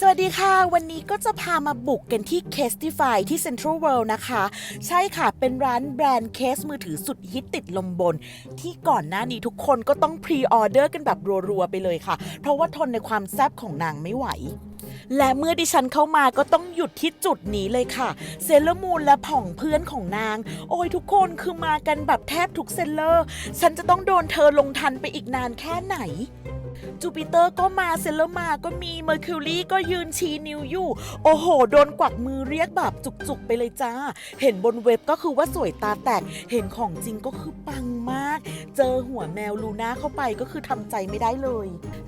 สวัสดีค่ะ วันนี้ก็จะพามาบุกกันที่ Castify ที่ Central World นะคะ ใช่ค่ะเป็นร้านแบรนด์เคสมือถือสุดฮิตติดลมบน ที่ก่อนหน้านี้ทุกคนก็ต้องพรีออเดอร์กันแบบรัวๆไปเลยค่ะ เพราะว่าทนในความแซ่บของนางไม่ไหว และเมื่อดิฉันเข้ามาก็ต้องหยุดที่จุดนี้เลยค่ะ เซเลอร์มูนและผ่องเพื่อนของนาง โอ้ยทุกคนคือมากันแบบแทบทุกเซลเลอร์ ฉันจะต้องโดนเธอลงทันไปอีกนานแค่ไหน จูปิเตอร์ก็มาเซเลอร์มาก็มีเมอร์คิวรีก็ยืนชี้นิ้วอยู่ โอ้โห โดนกวักมือเรียกแบบจุกๆ ไปเลยจ้า เห็นบนเว็บก็คือว่าสวยตาแตก เห็นของจริงก็คือปังมาก เจอหัวแมวลูน่าเข้าไปก็คือทำใจไม่ได้เลย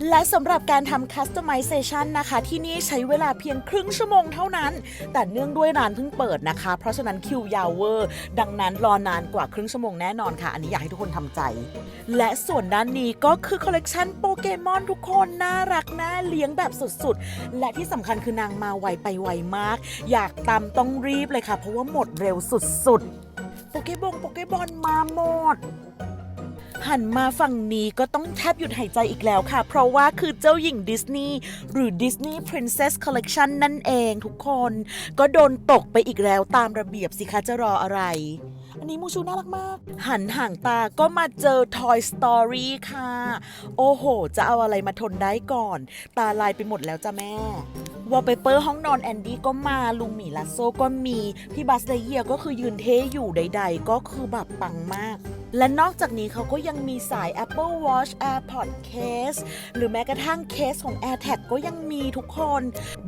และสำหรับการทำ customization นะคะ ที่นี่ใช้เวลาเพียงครึ่งชั่วโมงเท่านั้น แต่เนื่องด้วยร้านเพิ่งเปิดนะคะ เพราะฉะนั้นคิวยาวเวอร์ ดังนั้นรอนานกว่าครึ่งชั่วโมงแน่นอนค่ะ อันนี้อยากให้ทุกคนทำใจ และส่วนด้านนี้ก็คือคอลเลกชันโปเกมอนทุกคนน่ารักน่าเลี้ยงแบบสุดๆ และที่สำคัญคือนางมาไวไปไวมาก อยากตามต้องรีบเลยค่ะ เพราะว่าหมดเร็วสุดๆ โปเกบงโปเกบอลมาหมด หันมาฝั่งนี้ก็ต้องแทบหยุดหายใจอีกแล้วค่ะ เพราะว่าคือเจ้าหญิงดิสนีย์หรือ Disney Princess Collection นั่นเองทุกคน ก็โดนตกไปอีกแล้วตามระเบียบสิคะจะรออะไร อันนี้มูชูน่ารักมาก หันห่างตาก็มาเจอ Toy Story ค่ะ โอ้โห จะเอาอะไรมาทนได้ก่อน ตาลายไปหมดแล้วจ้ะแม่วอลเปเปอร์ห้องนอนแอนดี้ก็มาลุงหมีลัสโซก็มี พี่บัสไดเยียก็คือยืนเทอยู่ใด ๆ ก็คือแบบปังมาก และนอกจากนี้เขาก็ยังมีสาย Apple Watch AirPod Case หรือแม้กระทั่งเคสของ AirTag ก็ยังมีทุกคน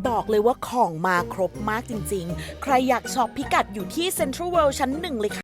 บอกเลยว่าของมาครบมากจริงๆ ใครอยากช็อปพิกัดอยู่ที่ Central World ชั้นหนึ่งเลยค่ะ